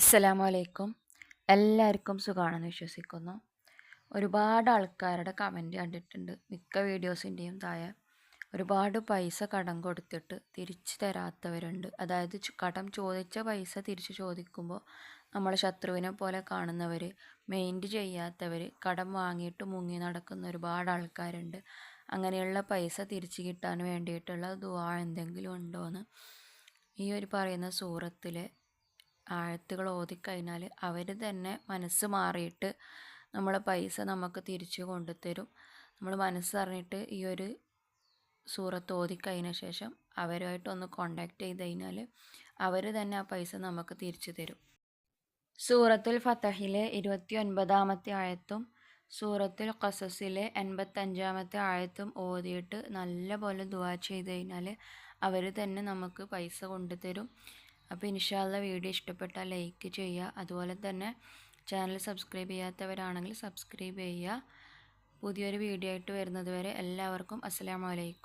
അസ്സലാമു അലൈക്കും എല്ലാവർക്കും സുഖമാണെന്ന് വിശ്വസിക്കുന്നു. ഒരുപാട് ആൾക്കാരുടെ കമന്റ് കണ്ടിട്ടുണ്ട്. മിക്ക വീഡിയോസിന്റെയും താഴെ ഒരുപാട് പൈസ കടം കൊടുത്തിട്ട് തിരിച്ചു തരാത്തവരുണ്ട്. അതായത് കടം ചോദിച്ച പൈസ തിരിച്ചു ചോദിക്കുമ്പോൾ നമ്മൾ ശത്രുവിനെ പോലെ കാണുന്നവർ മെയിന്റ് ചെയ്യാത്തവർ കടം വാങ്ങിയിട്ട് മുങ്ങി നടക്കുന്ന ഒരുപാട് ആൾക്കാരുണ്ട്. അങ്ങനെയുള്ള പൈസ തിരിച്ചു കിട്ടാൻ വേണ്ടിയിട്ടുള്ള ദുവാ എന്തെങ്കിലും ഉണ്ടോ എന്ന് ഈ ഒരു പറയുന്ന സൂറത്തിലെ ആഴത്തുകൾ ഓതിക്കഴിഞ്ഞാൽ അവർ തന്നെ മനസ്സ് മാറിയിട്ട് നമ്മളെ പൈസ നമുക്ക് തിരിച്ചു കൊണ്ടുതരും നമ്മൾ മനസ്സറിഞ്ഞിട്ട് ഈ ഒരു സൂറത്ത് ഓതിക്കഴിഞ്ഞ ശേഷം അവരുമായിട്ടൊന്ന് കോണ്ടാക്ട് ചെയ്ത് കഴിഞ്ഞാൽ അവർ തന്നെ ആ പൈസ നമുക്ക് തിരിച്ചു തരും. സൂറത്തുൽ ഫത്തഹിലെ ഇരുപത്തി ഒൻപതാമത്തെ ആയത്തും സൂറത്തുൽ ഖസസിലെ എൺപത്തഞ്ചാമത്തെ ആയത്തും ഓതിയിട്ട് നല്ലപോലെ ദുവാ ചെയ്ത് കഴിഞ്ഞാൽ അവർ തന്നെ നമുക്ക് പൈസ കൊണ്ടുതരും. അപ്പോൾ ഇൻഷാല്ല വീഡിയോ ഇഷ്ടപ്പെട്ടാൽ ലൈക്ക് ചെയ്യുക. അതുപോലെ തന്നെ ചാനൽ സബ്സ്ക്രൈബ് ചെയ്യാത്തവരാണെങ്കിൽ സബ്സ്ക്രൈബ് ചെയ്യുക. പുതിയൊരു വീഡിയോ ആയിട്ട് വരുന്നത് വരെ എല്ലാവർക്കും അസ്സാം അലൈക്കും.